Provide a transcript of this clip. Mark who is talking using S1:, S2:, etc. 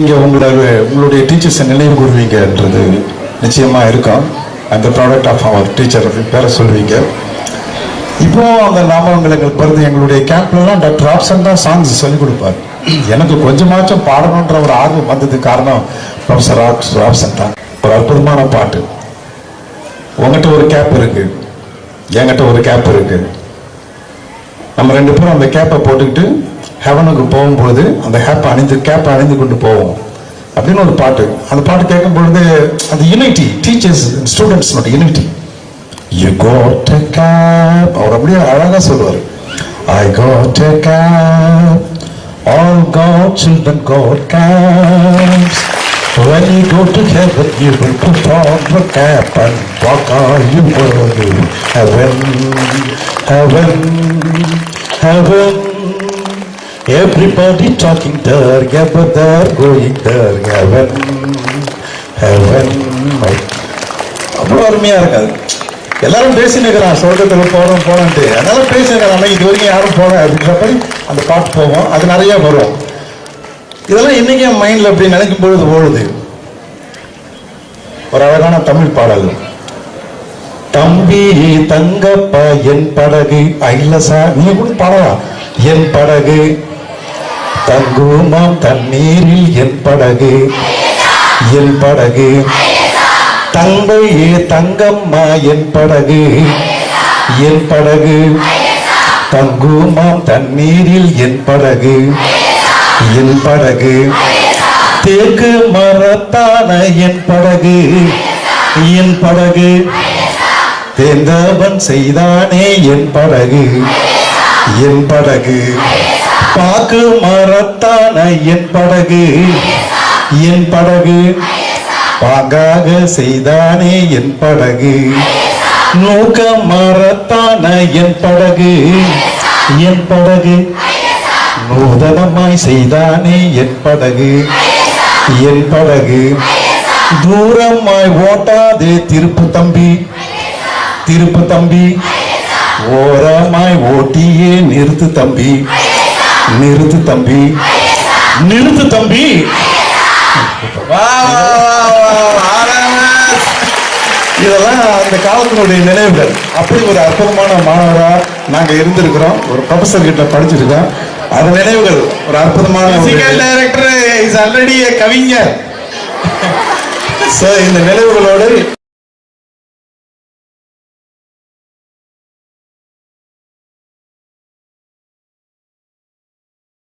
S1: இங்கே உங்களோட உங்களுடைய டீச்சர்ஸை நினைவு கூறுவீங்கன்றது நிச்சயமா இருக்கும். அந்த ப்ராடக்ட் ஆஃப் அவர் டீச்சர் பேரை சொல்லுவீங்க இப்போ அந்த ஞாபகங்கள் எங்களுக்கு வருது எங்களுடைய கேம்ப்லலாம் டாக்டர் ஆப்சன் தான் சாங்ஸ் சொல்லிக் கொடுப்பார். எனக்கு கொஞ்சமாச்சும் பாடணுன்ற ஒரு ஆர்வம் வந்தது காரணம் ப்ரொஃபஸர் ஆப்சன் தான். ஒரு அற்புதமான பாட்டு. உங்ககிட்ட ஒரு கேப் இருக்கு. என்கிட்ட ஒரு கேப் இருக்கு. நம்ம ரெண்டு பேரும் அந்த கேப்பை போட்டுக்கிட்டு ஹெவனுக்கு போகும்போது அந்த ஹேப்பை அணிந்து கேப்பை அணிந்து கொண்டு போவோம். அப்படின்னு ஒரு பாட்டு. அந்த பாட்டு கேட்கும் பொழுது அந்த யூனிட்டி டீச்சர்ஸ் ஸ்டூடெண்ட்ஸ்னோட யூனிட்டி யூ கோட் கேப் அவர் அப்படியே அழகாக சொல்லுவார். I got cap all God children got got when you go to heaven you will put on the cap and walk on you will. heaven heaven heaven. Everybody talking there yeah there, going there heaven heaven அவ்வளோ அருமையாக இருக்காது. எல்லாரும் பேசினுக்கிறான் சொர்க்கத்துல போகிறோம் போகணுன்ட்டு அதனால பேசினுக்கிறான் இது வரைக்கும் யாரும் போல அப்படின்ற மாதிரி அந்த பாட்டு போவோம் அது நிறைய வரும். இதெல்லாம் இன்றைக்கி என் மைண்டில் அப்படி நினைக்கும் பொழுது ஓடுது? ஒரு அழகான தமிழ் பாடல். தம்பி தங்கப்பா என் படகு ஐலசா நீ கூட பாடலாம். என் படகு தங்குமாம் தண்ணீரில் என் படகு? என் படகு. தங்கையே தங்கம்மா என் படகு. என் படகு. தங்குமாம் தண்ணீரில் என் படகு. என் படகு. தேக்கு மரத்தான என் படகு. என் படகு. தேர்ந்தவன் செய்தானே என் படகு. என் படகு. பாக்கு மரத்தான என் படகு. என் படகு. பாங்காக செய்தானே என் படகு. நூக்க மரத்தான என் படகு. என் படகு. நூதனமாய் செய்தானே என் படகு. என் படகு. தூரமாய் ஓட்டாதே திருப்பு தம்பி. திருப்பு தம்பி. ஓரமாய் ஓட்டியே நிறுத்து தம்பி. நிறுத்து தம்பி. நிறுத்து தம்பி.
S2: வா, வா, வா, வா, ஆராமஸ்.
S1: இதெல்லாம் அந்த காலத்தினுடைய நினைவுகள். அப்படி ஒரு அற்புதமான மாணவரா நாங்க இருந்திருக்கிறோம். ஒரு ப்ரொஃபசர் கிட்ட படிச்சிருக்கோம். அது நினைவுகள். ஒரு அற்புதமான
S2: is already a கவிஞர்.
S1: So, இந்த நினைவுகளோடு